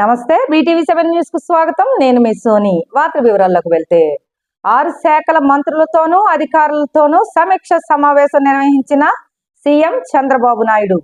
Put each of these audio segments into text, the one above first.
నమస్తే BTV seven న్యూస్కు స్వాగతం. నేను మీ సోని. వార్త వివరాల్లోకి వెళ్తే ఆరు శాఖల మంత్రులతోనూ అధికారులతోనూ సమీక్ష సమావేశం నిర్వహించిన సీఎం చంద్రబాబు నాయుడు.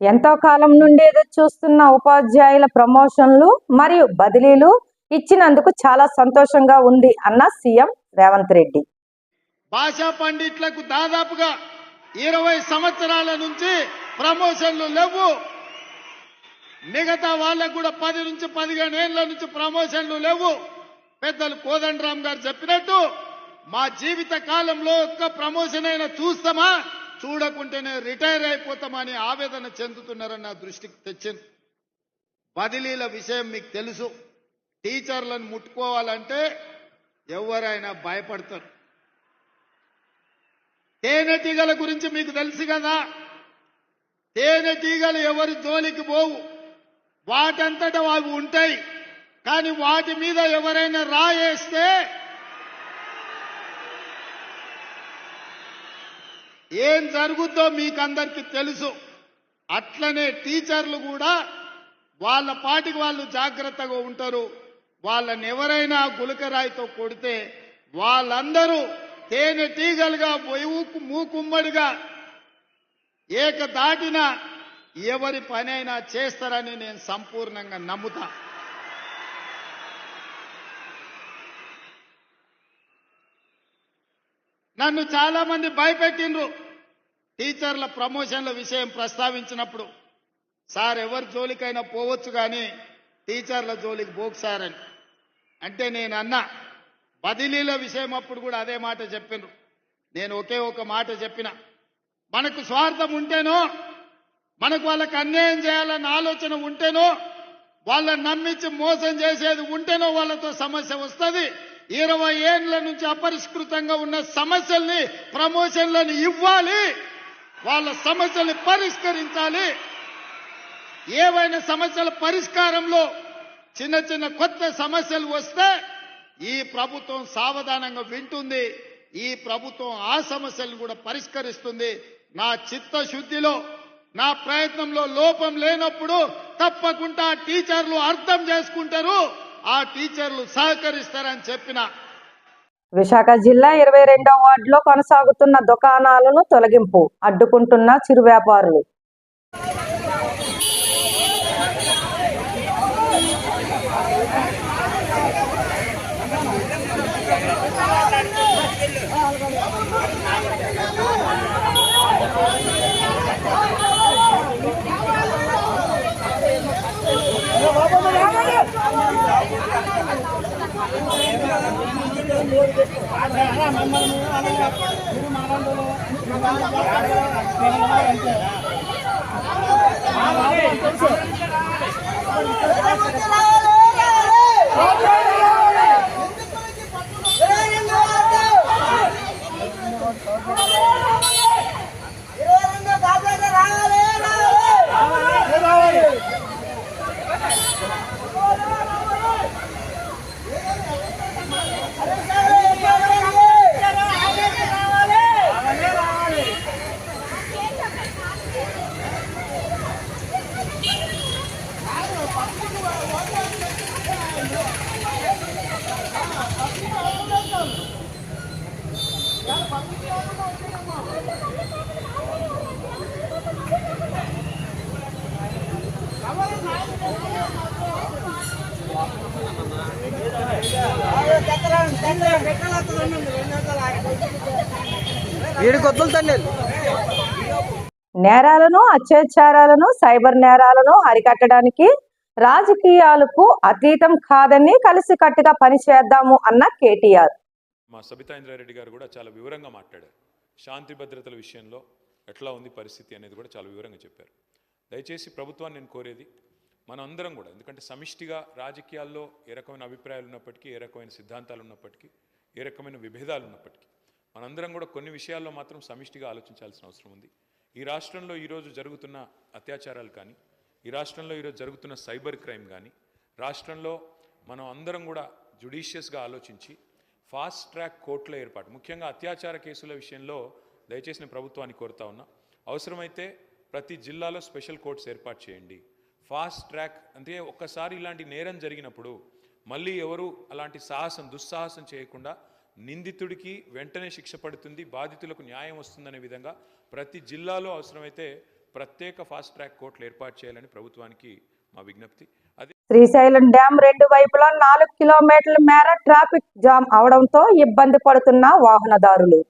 ఎంతో కాలం నుండి ఎదురు చూస్తున్న ఉపాధ్యాయుల ప్రమోషన్లు మరియు బదిలీలు ఇచ్చినందుకు చాలా సంతోషంగా ఉంది అన్న సీఎం రేవంత్ రెడ్డి. భాషా పండిట్లకు దాదాపుగా ఇరవై సంవత్సరాల నుంచి ప్రమోషన్లు లేవు. మిగతా వాళ్ళకు కూడా పది నుంచి పదిహేను ఏళ్ళ నుంచి ప్రమోషన్లు లేవు. పెద్దలు కోదండరామ్ గారు చెప్పినట్టు మా జీవిత కాలంలో ఒక్క ప్రమోషన్ అయినా చూస్తామా? చూడకుంటేనే రిటైర్ అయిపోతామని ఆవేదన చెందుతున్నారని నా దృష్టికి తెచ్చింది. బదిలీల విషయం మీకు తెలుసు. టీచర్లను ముట్టుకోవాలంటే ఎవరైనా భయపడతారు. తేనెటీగల గురించి మీకు తెలుసు కదా? తేనెటీగలు ఎవరి జోలికి పోవు. వాటంతట అవి ఉంటాయి. కానీ వాటి మీద ఎవరైనా రాయేస్తే ఏం జరుగుద్దో మీకు అందరికీ తెలుసు. అట్లనే టీచర్లు కూడా వాళ్ళ పాటికి వాళ్ళు జాగ్రత్తగా ఉంటారు. వాళ్ళని ఎవరైనా గులకరాయితో కొడితే వాళ్ళందరూ తేనెటీగలుగా మూకు మూకుమ్మడిగా ఏక దాటిన ఎవరి పనైనా చేస్తారని నేను సంపూర్ణంగా నమ్ముతా. నన్ను చాలా మంది భయపెట్టిండ్రు. టీచర్ల ప్రమోషన్ల విషయం ప్రస్తావించినప్పుడు సార్ ఎవరి జోలికైనా పోవచ్చు కానీ టీచర్ల జోలికి పోకు సార్ అని. అంటే నేను అన్నా బదిలీల విషయం అప్పుడు కూడా అదే మాట చెప్పిండ్రు. నేను ఒకే ఒక మాట చెప్పిన. మనకు స్వార్థం ఉంటేనో మనకు వాళ్ళకి అన్యాయం చేయాలన్న ఆలోచన ఉంటేనో వాళ్ళని నమ్మించి మోసం చేసేది ఉంటేనో వాళ్ళతో సమస్య వస్తుంది. ఇరవై ఏళ్ళ నుంచి అపరిష్కృతంగా ఉన్న సమస్యల్ని ప్రమోషన్లను ఇవ్వాలి. వాళ్ళ సమస్యల్ని పరిష్కరించాలి. ఏవైనా సమస్యల పరిష్కారంలో చిన్న చిన్న కొత్త సమస్యలు వస్తే ఈ ప్రభుత్వం సావధానంగా వింటుంది. ఈ ప్రభుత్వం ఆ సమస్యలను కూడా పరిష్కరిస్తుంది. నా చిత్తశుద్ధిలో నా ప్రయత్నంలో లోపం లేనప్పుడు తప్పకుండా టీచర్లు అర్థం చేసుకుంటారు. ఆ టీచర్లు సహకరిస్తారని చెప్పిన విశాఖ జిల్లా ఇరవై రెండవ వార్డులో కొనసాగుతున్న దుకాణాలను తొలగింపు అడ్డుకుంటున్న చిరు వ్యాపారులు. తెలుసు నేరాలను అత్యాచారాలను సైబర్ నేరాలను అరికట్టడానికి రాజకీయాలకు అతీతం కాదని కలిసికట్టుగా పనిచేద్దాము అన్న కేటీఆర్. మా సబితా ఇంద్రారెడ్డి గారు కూడా చాలా వివరంగా మాట్లాడారు. శాంతి భద్రతల విషయంలో ఎట్లా ఉంది పరిస్థితి అనేది కూడా చాలా వివరంగా చెప్పారు. దయచేసి ప్రభుత్వాన్ని నేను కోరేది మనం అందరం కూడా ఎందుకంటే సమిష్టిగా రాజకీయాల్లో ఏ రకమైన అభిప్రాయాలు ఉన్నప్పటికీ ఏ రకమైన సిద్ధాంతాలు ఉన్నప్పటికీ ఏ రకమైన విభేదాలు ఉన్నప్పటికీ మనందరం కూడా కొన్ని విషయాల్లో మాత్రం సమిష్టిగా ఆలోచించాల్సిన అవసరం ఉంది. ఈ రాష్ట్రంలో ఈరోజు జరుగుతున్న అత్యాచారాలు కానీ ఈ రాష్ట్రంలో ఈరోజు జరుగుతున్న సైబర్ క్రైమ్ కానీ రాష్ట్రంలో మనం అందరం కూడా జుడిషియస్గా ఆలోచించి ఫాస్ట్ ట్రాక్ కోర్టుల ఏర్పాటు. ముఖ్యంగా అత్యాచార కేసుల విషయంలో దయచేసి నేను ప్రభుత్వాన్ని కోరుతా ఉన్నా. అవసరమైతే ప్రతి జిల్లాలో స్పెషల్ కోర్ట్స్ ఏర్పాటు చేయండి. ఫాస్ట్ ట్రాక్ అంటే ఒక్కసారి ఇలాంటి నేరం జరిగినప్పుడు మళ్ళీ ఎవరు అలాంటి సాహసం దుస్సాహసం చేయకుండా నిందితుడికి వెంటనే శిక్ష పడుతుంది బాధితులకు న్యాయం వస్తుందనే విధంగా ప్రతి జిల్లాలో అవసరమైతే ప్రత్యేక ఫాస్ట్ ట్రాక్ కోర్టులు ఏర్పాటు చేయాలని ప్రభుత్వానికి మా విజ్ఞప్తి. శ్రీశైలం డ్యాం రెండు వైపులా నాలుగు కిలోమీటర్ల మేర ట్రాఫిక్ జామ్ అవడంతో ఇబ్బంది పడుతున్న వాహనదారులు.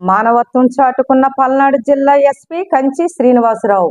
మానవత్వం చాటుకున్న పల్నాడు జిల్లా ఎస్పీ కంచి శ్రీనివాసరావు.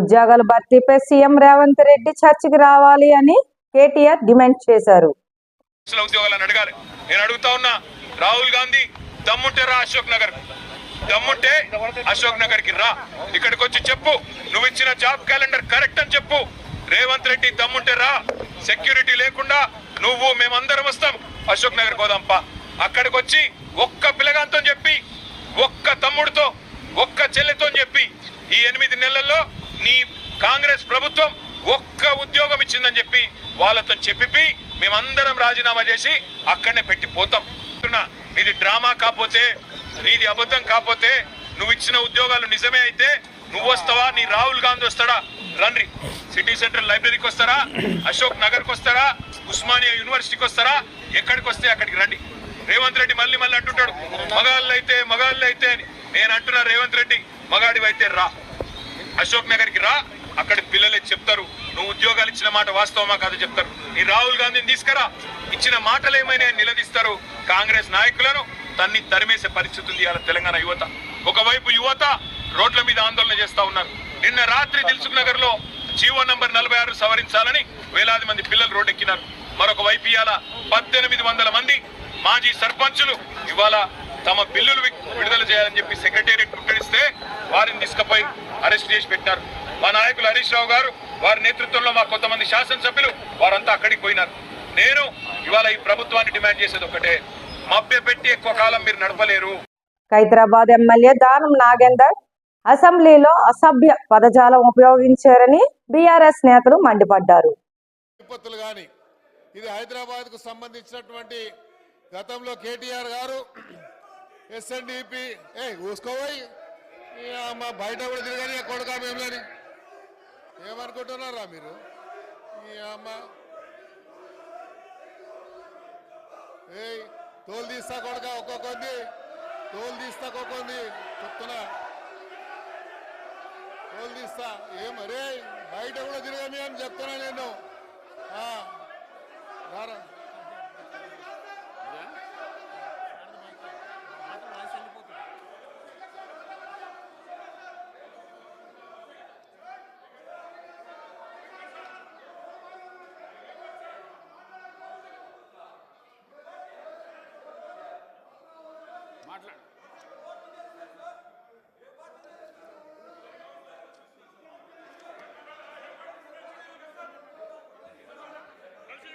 ఉద్యోగాల భర్తీపై సీఎం రేవంత్ రెడ్డి చర్చకి రావాలి అని కేటీఆర్ డిమాండ్ చేశారు. ఉద్యోగాలను అడగాలి. నేను అడుగుతా ఉన్నా రాహుల్ గాంధీ దమ్ముంటే రా అశోక్ నగర్. దమ్ముంటే అశోక్ నగర్కి రా. ఇక్కడికి వచ్చి చెప్పు నువ్వు ఇచ్చిన జాబ్ క్యాలెండర్ కరెక్ట్ అని చెప్పు. రేవంత్ రెడ్డి దమ్ముంటే రా. సెక్యూరిటీ లేకుండా నువ్వు మేమందరం వస్తాం. అశోక్ నగర్ పోదాంపా అక్కడికి వచ్చి ఒక్క పిల్లగాంతో చెప్పి ఒక్క తమ్ముడితో ఒక్క చెల్లెతో చెప్పి ఈ ఎనిమిది నెలల్లో నీ కాంగ్రెస్ ప్రభుత్వం ఒక్క ఉద్యోగం ఇచ్చిందని చెప్పి వాళ్ళతో చెప్పి మేమందరం రాజీనామా చేసి అక్కడనే పెట్టి పోతాం. ఇది డ్రామా కాకపోతే నీది అబద్ధం కాకపోతే నువ్వు ఇచ్చిన ఉద్యోగాలు నిజమే అయితే నువ్వు వస్తావా నీ రాహుల్ గాంధీ వస్తాడా? రండి. సిటీ సెంట్రల్ లైబ్రరీకి వస్తారా? అశోక్ నగర్కి వస్తారా? ఉస్మానియా యూనివర్సిటీకి వస్తారా? ఎక్కడికి వస్తే అక్కడికి రండి. రేవంత్ రెడ్డి మళ్ళీ మళ్ళీ అంటుంటాడు మగాళ్ళు అయితే మగాళ్ళు అయితే అని. నేను అంటున్నా రేవంత్ రెడ్డి మగాడివి అయితే రా. అశోక్ నగర్కి రా అక్కడ పిల్లలే చెప్తారు. నువ్వు ఉద్యోగాలు ఇచ్చిన మాట వాస్తవమా కాదు చెప్తారు. నీ రాహుల్ గాంధీని తీసుకురా. ఇచ్చిన మాటలు ఏమైనా నిలదీస్తారు? కాంగ్రెస్ నాయకులను తన్ని తరిమేసే పరిస్థితి ఉంది ఇవాళ తెలంగాణ యువత. ఒకవైపు యువత రోడ్ల మీద ఆందోళన చేస్తా ఉన్నారు. నిన్న రాత్రి దిల్సుఖ్ నగర్లో జీవో నంబర్ నలభై ఆరు సవరించాలని వేలాది మంది పిల్లలు రోడ్డెక్కినారు. మరొక వైపు ఇవాళ పద్దెనిమిది వందల మంది మాజీ సర్పంచులు ఇవాళ తమ బిల్లులు వి- విడుదల చేయాలని చెప్పి సెక్రటేరియట్ ముట్టడిస్తే వారిని తీసుకుపోయి అరెస్ట్ చేసి పెట్టారు మా నాయకులు హరీష్ రావు గారు వారి నేతృత్వంలో మా కొంతమంది శాసనసభ్యులు వారంతా అక్కడికి పోయినారు. నేను ఇవాళ ఈ ప్రభుత్వాన్ని డిమాండ్ చేసేది ఒకటే మభ్య పెట్టి ఎక్కువ కాలం మీరు నడపలేరు. హైదరాబాద్ ఎమ్మెల్యే దానం నాగేందర్ అసెంబ్లీలో అసభ్య పదజాలం ఉపయోగించారని బీఆర్ఎస్ నేతలు మండిపడ్డారు. విపత్తులు కానీ ఇది హైదరాబాద్కు సంబంధించినటువంటి గతంలో కేటీఆర్ గారు ఎస్ఎన్డిపి ఏ బయట కూడా తిరగని కొడుకా మేములని ఏమనుకుంటున్నారా మీరు? ఈ అమ్మ? ఏయ్ తోలు తీస్తా కొడుక ఒక్కొక్కంది తోలు తీస్తా ఒక్కొక్కంది చెప్తున్నా. తోలు తీస్తా. ఏం బయట కూడా తిరగని అని చెప్తున్నా నేను. ఆ, రారా.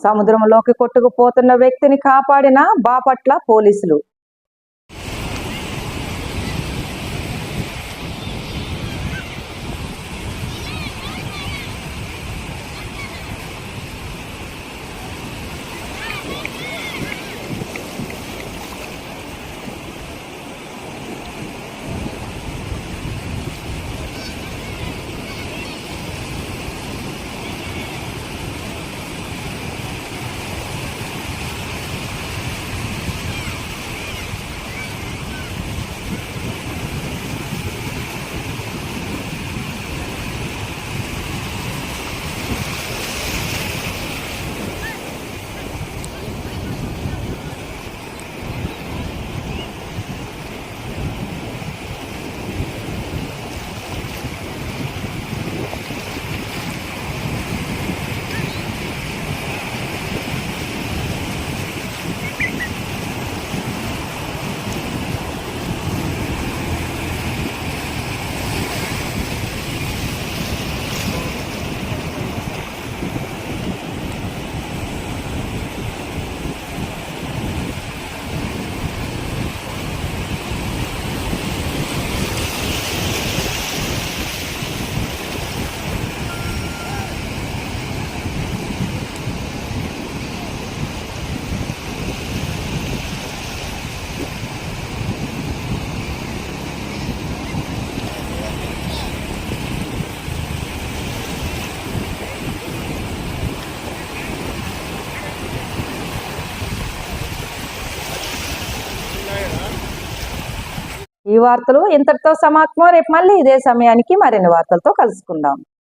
సముద్రంలోకి కొట్టుకుపోతున్న వ్యక్తిని కాపాడిన బాపట్ల పోలీసులు. వార్తలు. ఇంతటితో సమాప్తం. రేపు మళ్ళీ ఇదే సమయానికి మరిన్ని వార్తలతో కలుసుకుందాం.